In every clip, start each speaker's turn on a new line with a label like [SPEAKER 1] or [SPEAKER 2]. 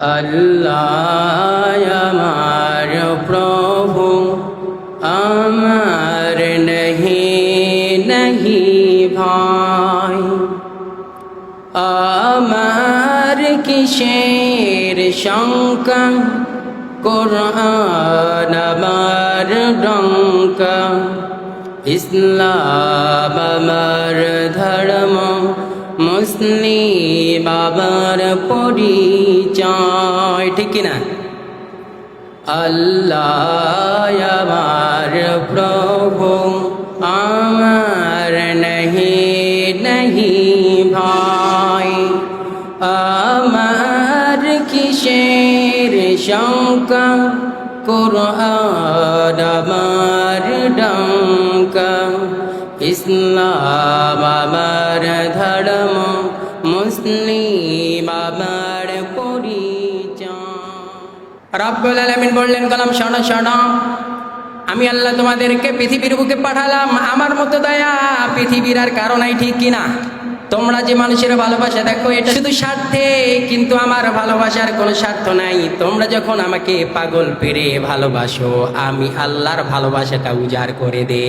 [SPEAKER 1] আল্লাহ আমার প্রভু, আমার নহি নহি ভাই। আমার কিসের শঙ্কা? কোরআন আমার ডঙ্কা। ইসলাম আমার ধর্ম। মুসলিম আমার পরিচয়, ঠিক কিনা? আল্লাহ আমার প্রভু, আমার নহি নহি ভাই, আমার কিসের শঙ্কা? কোরআন আমার ডঙ্কা, ইসলাম আমার ধর্ম, মুসলিম পরিচয়। রব্বুল আলামিন বললেন, কলাম শোনো শোনো। আমি আল্লাহ তোমাদেরকে পৃথিবীর বুকে পাঠালাম। আমার মতো দয়া পৃথিবীর আর কারণ ঠিক কিনা? তোমরা যে মানুষের ভালোবাসা দেখো এটা শুধু স্বার্থে কিন্তু আমার ভালোবাসার কোনো স্বার্থ নাই তোমরা যখন আমাকে পাগল পেরে ভালোবাসো আমি আল্লাহর ভালোবাসাটা উজাড় করে দে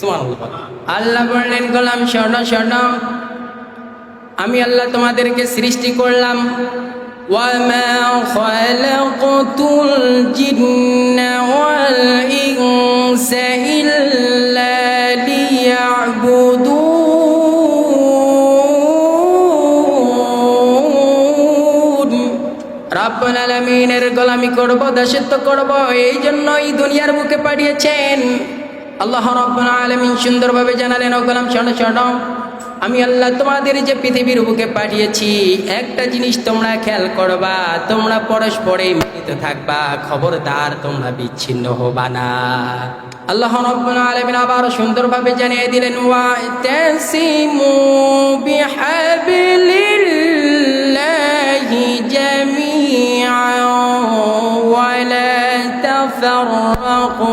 [SPEAKER 1] সুবহানাল্লাহ। আল্লাহ বললেন গোলাম শোনো শোনো আমি আল্লাহ তোমাদেরকে সৃষ্টি করলাম وما خلقت الجن আলামিনের গোলামি করব, দাসত্ব করব, এই জন্য এই দুনিয়ার বুকে পাঠিয়েছেন। আল্লাহ রাব্বুল আলামিন সুন্দরভাবে জানালেন, ও গোলাম, শোনো শোনো। আমি আল্লাহ তোমাদের যে পৃথিবীর বুকে পাঠিয়েছি, একটা জিনিস তোমরা খেয়াল করবা, তোমরা পরস্পরে মিলিত থাকবা, খবরদার তোমরা বিচ্ছিন্ন হবা না। আল্লাহ রাব্বুল আলামিন আবার সুন্দরভাবে জানিয়ে দিলেন, ওয়া তাসিমু বিহাবিলিল্লাহি তাফাররাকু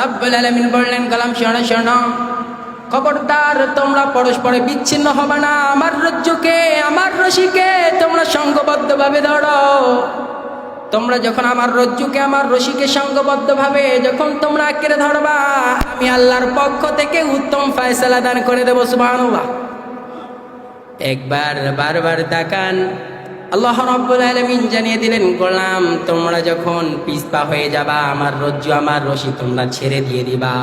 [SPEAKER 1] রব্বুল আলামিন বললেন, কালাম শোনো শোনো। খবরদার, তোমরা পরস্পরে বিচ্ছিন্ন হবে না। আমার রজ্জুকে আমার রশিকে তোমরা সঙ্গবদ্ধভাবে ধরো। তোমরা যখন আমার রজ্জুকে আমার রশিকে সঙ্গবদ্ধভাবে যখন তোমরা আঁকড়ে ধরবা, আমি আল্লাহর পক্ষ থেকে উত্তম ফায়সালা দান করে দেবো, সুবহানাল্লাহ। একবার বারবার তাকান আল্লাহ রব্বুল আলামিন জানিয়ে দিলেন গোলাম তোমরা যখন পিসপা হয়ে যাবা, আমার রজ্জু, আমার রশি তোমরা ছেড়ে দিয়ে দিবা।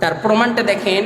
[SPEAKER 1] তার প্রমাণটা দেখেন